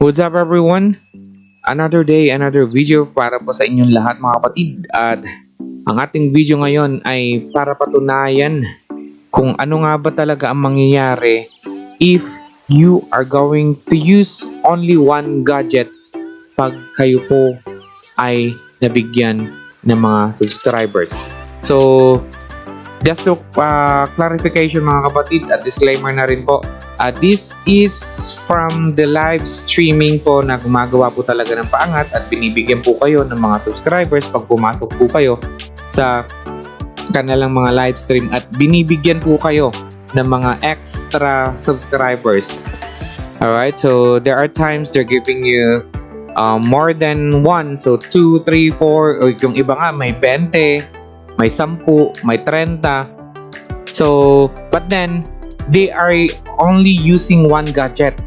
What's up everyone? Another day, another video para po sa inyong lahat mga kapatid at ang ating video ngayon ay para patunayan kung ano nga ba talaga ang mangyayari if you are going to use only one gadget pag kayo po ay nabigyan ng mga subscribers. So, just to uh, clarification mga kapatid at disclaimer na rin po, uh, this is from the live streaming po na gumagawa po talaga ng paangat at binibigyan po kayo ng mga subscribers pag pumasok po kayo sa kanilang mga live stream at binibigyan po kayo ng mga extra subscribers. Alright, so there are times they're giving you uh, more than one. So 2, 3, 4, o yung iba nga may 20, may 10, may 30. So, but then, they are only using one gadget.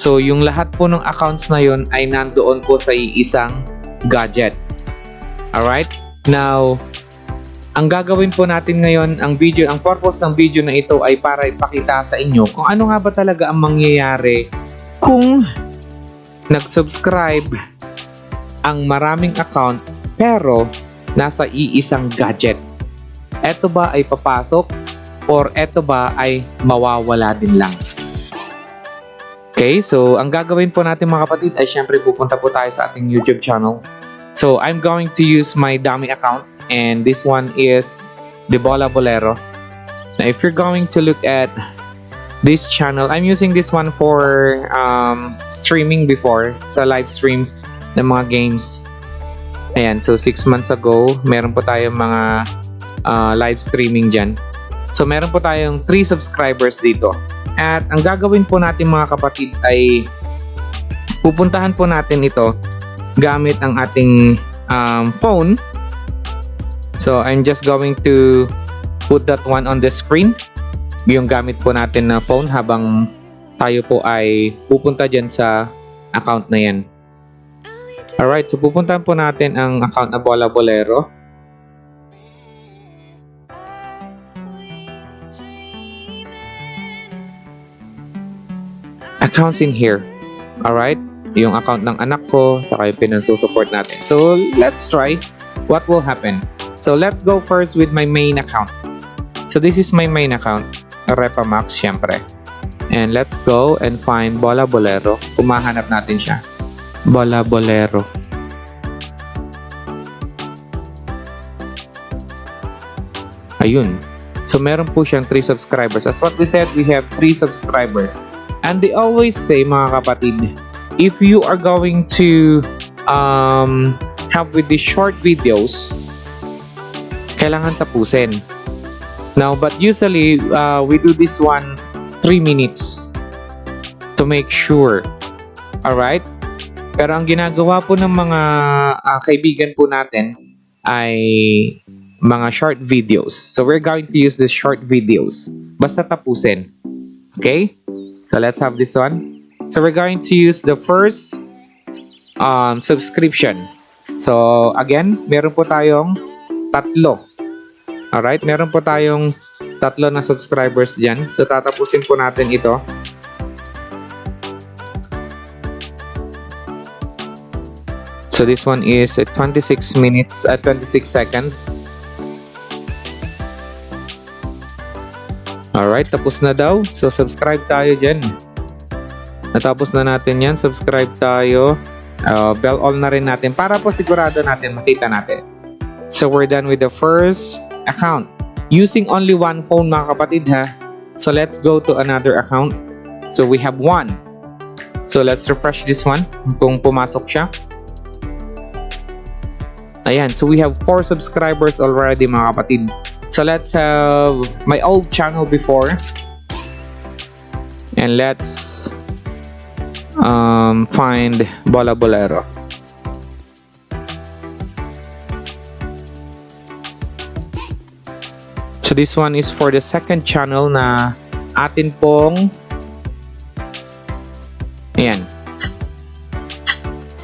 So, yung lahat po ng accounts na yun ay nandoon po sa isang gadget. Alright? Now, ang gagawin po natin ngayon, ang video, ang purpose ng video na ito ay para ipakita sa inyo kung ano nga ba talaga ang mangyayari kung nag-subscribe ang maraming account pero nasa iisang gadget. Ito ba ay papasok or ito ba ay mawawala din lang? Okay, so ang gagawin po natin mga kapatid ay syempre pupunta po tayo sa ating YouTube channel. So I'm going to use my dummy account and this one is the Bola Bolero. Now if you're going to look at this channel, I'm using this one for um, streaming before sa live stream ng mga games. Ayan, so 6 months ago, meron po tayong mga uh, live streaming dyan. So meron po tayong 3 subscribers dito. At ang gagawin po natin mga kapatid ay pupuntahan po natin ito gamit ang ating um, phone. So I'm just going to put that one on the screen. Yung gamit po natin na phone habang tayo po ay pupunta dyan sa account na yan. Alright, so pupuntahan po natin ang account na Bola Bolero. Accounts in here. Alright, yung account ng anak ko, saka yung pinansusupport natin. So, let's try what will happen. So, let's go first with my main account. So, this is my main account. Repamax, syempre. And let's go and find Bola Bolero. Kumahanap natin siya. Bola Bolero. Ayun. So, meron po siyang 3 subscribers. As what we said, we have 3 subscribers. And they always say, mga kapatid, if you are going to um, have with these short videos, kailangan tapusin. Now, but usually, uh, we do this one 3 minutes to make sure. Alright? Pero ang ginagawa po ng mga uh, kaibigan po natin ay mga short videos. So we're going to use the short videos. Basta tapusin. Okay? So let's have this one. So we're going to use the first um, subscription. So again, meron po tayong tatlo. Alright? Meron po tayong tatlo na subscribers dyan. So tatapusin po natin ito. So this one is at 26 minutes at 26 seconds. Alright, tapos na daw. So subscribe tayo dyan. Natapos na natin yan. Subscribe tayo. Uh, bell all na rin natin para po sigurado natin makita natin. So we're done with the first account. Using only one phone mga kapatid ha. So let's go to another account. So we have one. So let's refresh this one kung pumasok siya. Ayan, so we have 4 subscribers already mga kapatid. So let's have my old channel before. And let's um, find Bola Bolero. So this one is for the second channel na atin pong Ayan.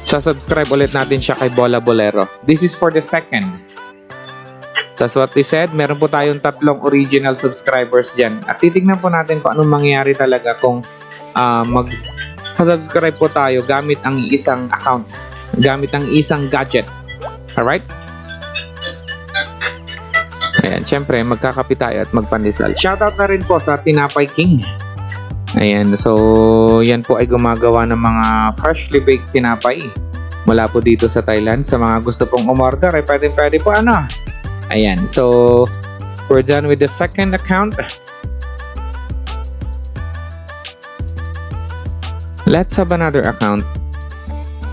Sa-subscribe ulit natin siya kay Bola Bolero. This is for the second. That's what they said. Meron po tayong tatlong original subscribers dyan. At titignan po natin kung anong mangyayari talaga kung uh, mag subscribe po tayo gamit ang isang account, gamit ang isang gadget. Alright? Ayan, syempre, magkakape tayo at magpandesal. Shoutout na rin po sa Tinapay King. Ayan, so yan po ay gumagawa ng mga freshly baked tinapay mula po dito sa Thailand. Sa mga gusto pong umorder, ay pwede pwede po ano. Ayan, so we're done with the second account. Let's have another account.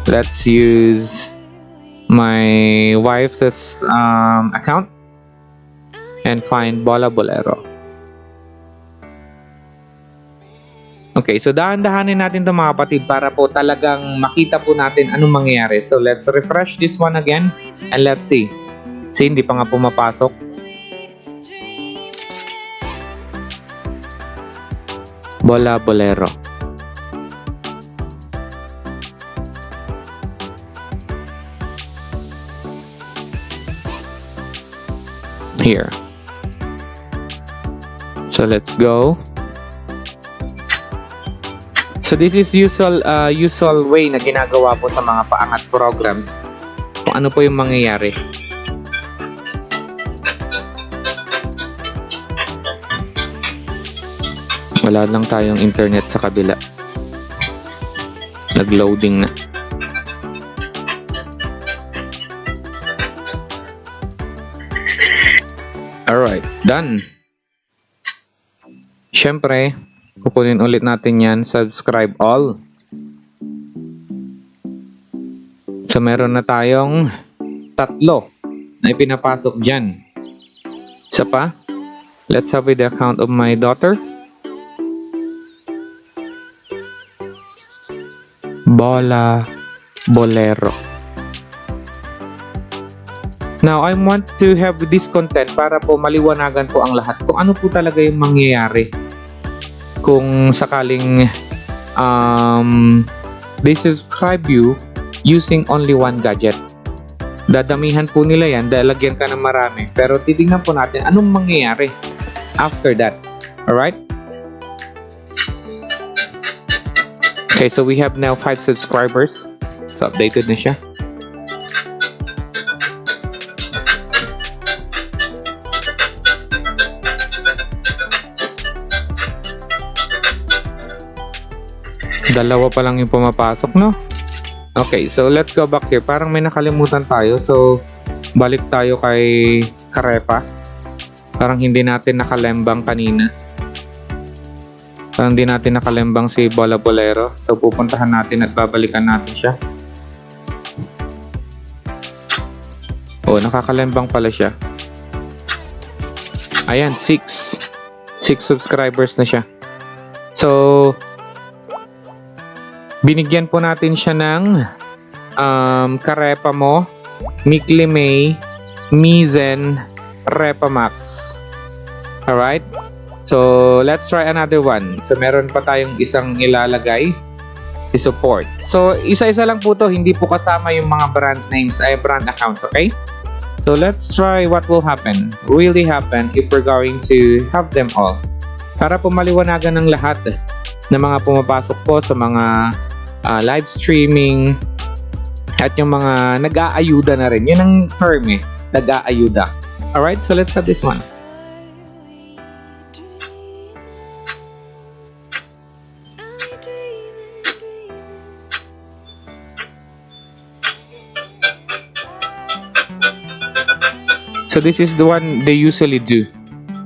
Let's use my wife's um, account and find Bola Bolero. Okay, so dahan-dahanin natin ito mga kapatid para po talagang makita po natin anong mangyayari. So let's refresh this one again and let's see. See, hindi pa nga pumapasok. Bola Bolero. Here. So let's go. So this is usual uh, usual way na ginagawa po sa mga paangat programs. Kung ano po yung mangyayari. Wala lang tayong internet sa kabila. Nag-loading na. Alright, done. Siyempre, kukunin ulit natin yan, subscribe all. So meron na tayong tatlo na ipinapasok dyan. Isa pa, let's have the account of my daughter. Bola Bolero. Now, I want to have this content para po maliwanagan po ang lahat kung ano po talaga yung mangyayari kung sakaling um, they subscribe you using only one gadget. Dadamihan po nila yan, dalagyan ka ng marami. Pero titingnan po natin anong mangyayari after that. Alright? Okay, so we have now 5 subscribers. So, updated na siya. Dalawa pa lang yung pumapasok, no? Okay, so let's go back here. Parang may nakalimutan tayo. So, balik tayo kay Karepa. Parang hindi natin nakalembang kanina. Parang hindi natin nakalembang si Bola Bolero. So, pupuntahan natin at babalikan natin siya. Oh, nakakalembang pala siya. Ayan, 6. 6 subscribers na siya. So, binigyan po natin siya ng um, Karepa mo, Mikli May, Mizen, Repa Max. Alright? So, let's try another one. So, meron pa tayong isang ilalagay si support. So, isa-isa lang po to, hindi po kasama yung mga brand names ay brand accounts, okay? So, let's try what will happen, really happen if we're going to have them all. Para po maliwanagan ng lahat ng mga pumapasok po sa mga uh, live streaming at yung mga nag-aayuda na rin. Yun ang term eh, nag-aayuda. Alright, so let's have this one. So this is the one they usually do.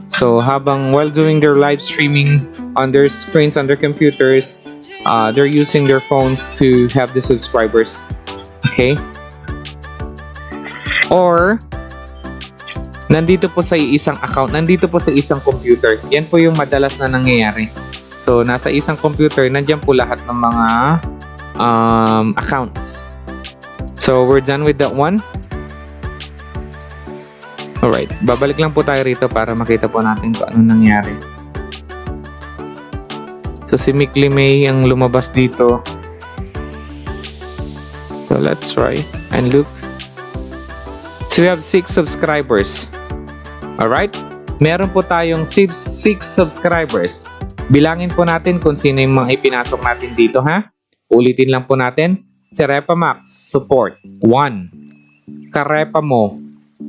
So habang while doing their live streaming on their screens on their computers, uh, they're using their phones to have the subscribers. Okay? Or nandito po sa isang account, nandito po sa isang computer. Yan po yung madalas na nangyayari. So nasa isang computer, nandiyan po lahat ng mga um, accounts. So we're done with that one. Alright, babalik lang po tayo rito para makita po natin kung ano nangyari. So si Mikli May ang lumabas dito. So let's try and look. So we have 6 subscribers. Alright? Meron po tayong 6 subscribers. Bilangin po natin kung sino yung mga ipinasok natin dito ha. Ulitin lang po natin. Si Repamax Support 1. Karepa mo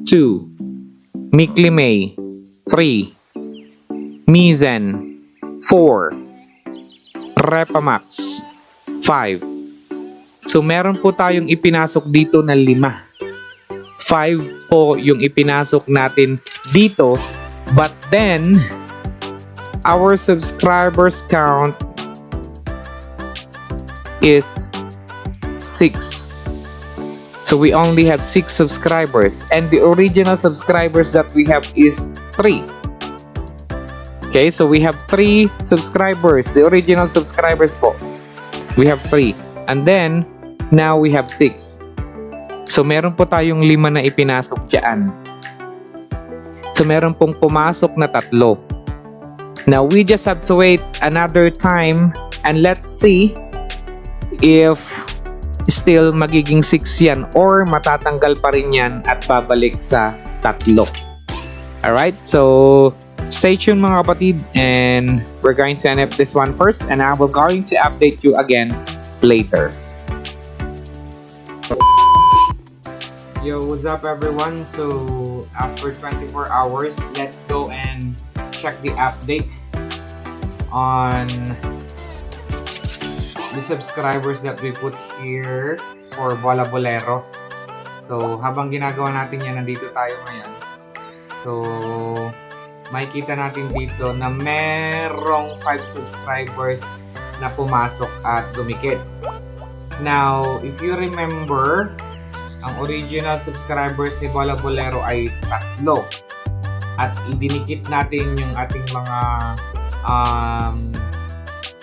2. Mikli May 3. Mizen 4. Repamax 5. So meron po tayong ipinasok dito na lima. 5 po yung ipinasok natin dito. But then, our subscribers count is 6. So we only have 6 subscribers and the original subscribers that we have is 3. Okay, so we have 3 subscribers. The original subscribers po. We have 3. And then, now we have 6. So meron po tayong lima na ipinasok dyan. So meron pong pumasok na tatlo. Now we just have to wait another time and let's see if still magiging 6 yan or matatanggal pa rin yan at babalik sa tatlo. Alright, so stay tuned mga kapatid and we're going to NF this one first and I will going to update you again later. Yo, what's up everyone? So, after 24 hours, let's go and check the update on the subscribers that we put here for Bola Bolero. So, habang ginagawa natin yan, nandito tayo ngayon. So, makikita natin dito na merong 5 subscribers na pumasok at dumikit. Now, if you remember, ang original subscribers ni Bola Bolero ay tatlo. At idinikit natin yung ating mga um,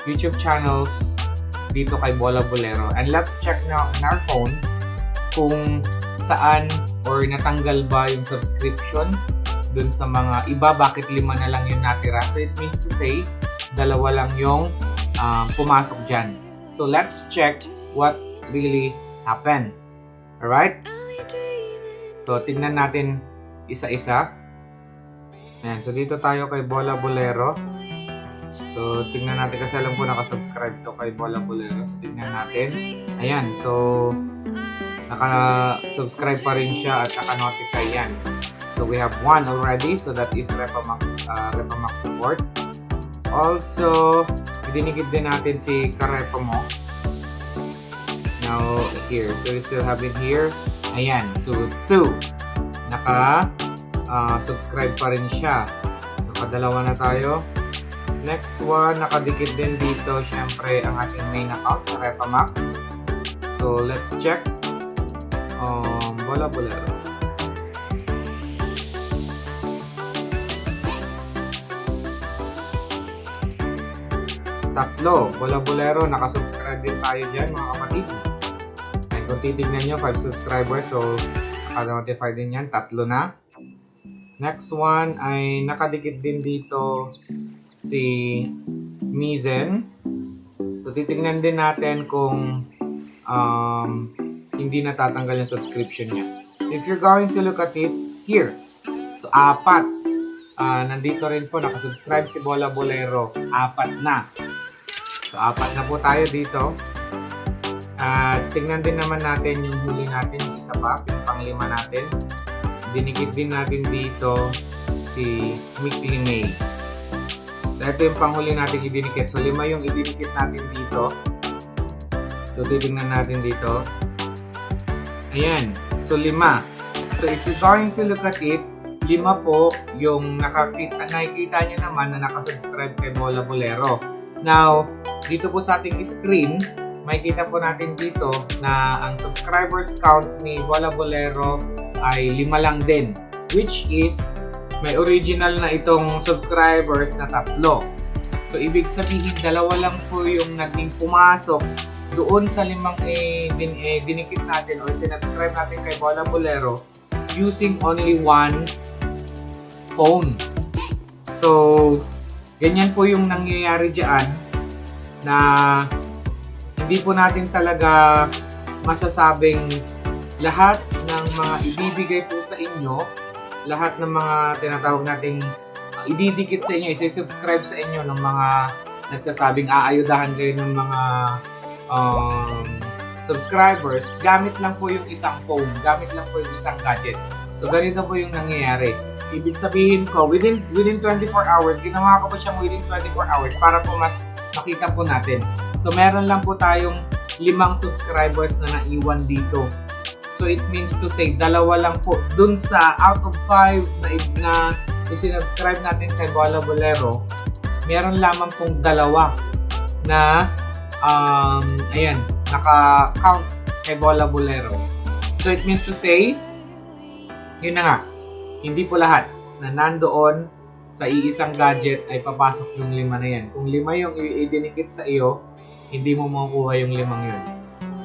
YouTube channels dito kay Bola Bolero. And let's check now in our phone kung saan or natanggal ba yung subscription dun sa mga iba. Bakit lima na lang yung natira? So it means to say, dalawa lang yung um, pumasok dyan. So let's check what really happened. Alright? So, tingnan natin isa-isa. Ayan, so dito tayo kay Bola Bolero. So, tingnan natin kasi alam ko nakasubscribe to kay Bola Bolero. So, tingnan natin. Ayan, so naka-subscribe pa rin siya at naka-notify yan. So, we have one already. So, that is Repamax, uh, Repamax support. Also, idinikit din natin si Karepa mo. Now, here. So, we still have it here. Ayan. So, 2. Naka uh, pa rin siya. Nakadalawa na tayo. Next one, nakadikit din dito, syempre, ang ating main account sa Repamax. So, let's check. Um, Bola Bolero. Tatlo, Bola Bolero, nakasubscribe din tayo dyan mga kapatid. And kung titignan nyo, 5 subscribers, so naka-notify din yan, tatlo na. Next one ay nakadikit din dito si Mizen. So titignan din natin kung um, hindi natatanggal yung subscription niya. So if you're going to look at it here, so apat. Ah, nandito rin po, nakasubscribe si Bola Bolero. Apat na. So apat na po tayo dito. At tingnan din naman natin yung huli natin, yung isa pa, yung panglima natin dinikit din natin dito si Mikli May. So, ito yung panghuli natin idinikit. So, lima yung idinikit natin dito. So, titignan natin dito. Ayan. So, lima. So, if you're going to look at it, lima po yung nakakita, nakikita nyo naman na nakasubscribe kay Bola Bolero. Now, dito po sa ating screen, makikita po natin dito na ang subscribers count ni Bola Bolero ay lima lang din. Which is, may original na itong subscribers na tatlo. So, ibig sabihin, dalawa lang po yung naging pumasok doon sa limang eh, din, eh, dinikit natin or sinubscribe natin kay Bola Bolero using only one phone. So, ganyan po yung nangyayari dyan na hindi po natin talaga masasabing lahat ng mga ibibigay po sa inyo, lahat ng mga tinatawag nating uh, ididikit sa inyo, isi-subscribe sa inyo ng mga nagsasabing aayudahan kayo ng mga um, subscribers, gamit lang po yung isang phone, gamit lang po yung isang gadget. So, ganito po yung nangyayari. Ibig sabihin ko, within within 24 hours, ginawa ko po siyang within 24 hours para po mas makita po natin. So, meron lang po tayong limang subscribers na naiwan dito. So, it means to say, dalawa lang po. Dun sa out of five na, na isinubscribe natin kay Bola Bolero, meron lamang pong dalawa na um, ayan, naka-count kay Bola Bolero. So, it means to say, yun na nga, hindi po lahat na nandoon sa iisang gadget ay papasok yung lima na yan. Kung lima yung idinikit sa iyo, hindi mo makukuha yung limang yun.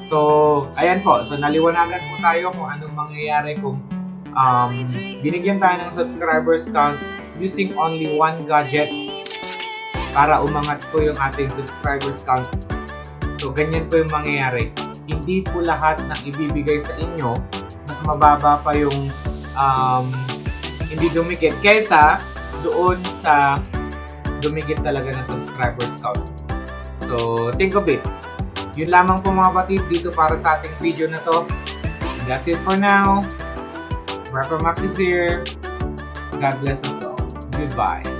So, ayan po. So, naliwanagan po tayo kung anong mangyayari kung um, binigyan tayo ng subscribers count using only one gadget para umangat po yung ating subscribers count. So, ganyan po yung mangyayari. Hindi po lahat ng ibibigay sa inyo, mas mababa pa yung um, hindi dumikit kaysa doon sa dumikit talaga na subscribers count. So, think of it. Yun lamang po mga batid dito para sa ating video na to. That's it for now. Rapper Max is here. God bless us all. Goodbye.